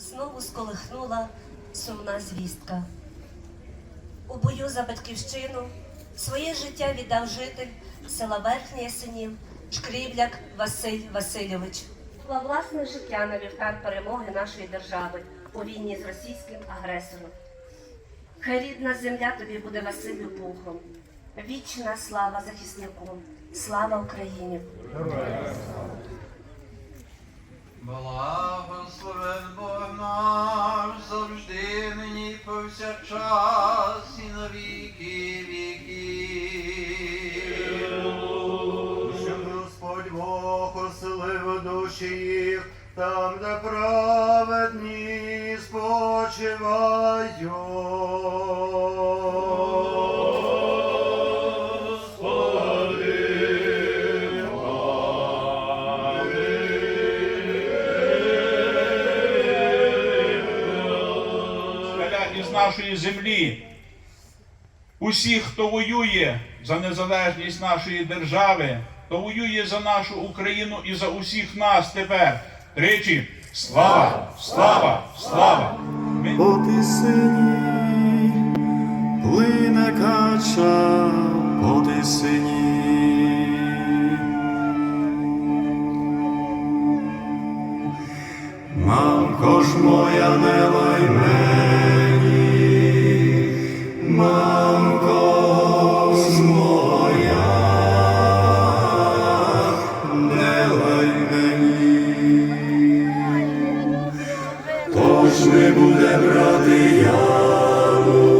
знову сколихнула сумна звістка. У бою за батьківщину своє життя віддав житель села Верхній Ясенів Шкрібляк Василь Васильович. Поклав власне життя на вівтар перемоги нашої держави у війні з російським агресором. Хай рідна земля тобі буде Василю Пухом. Вічна слава захиснику, слава Україні! Благословен повсякчас і на віки віки, Щоб Господь Бог оселив душі їх, там, де праведні спочивають. Короля із нашої землі. Усіх, хто воює за незалежність нашої держави, хто воює за нашу Україну і за усіх нас тепер. Тричі слава, слава, слава! По тисині плине кача по тисині. Мамко ж моя не лай Тож не буде брати яму,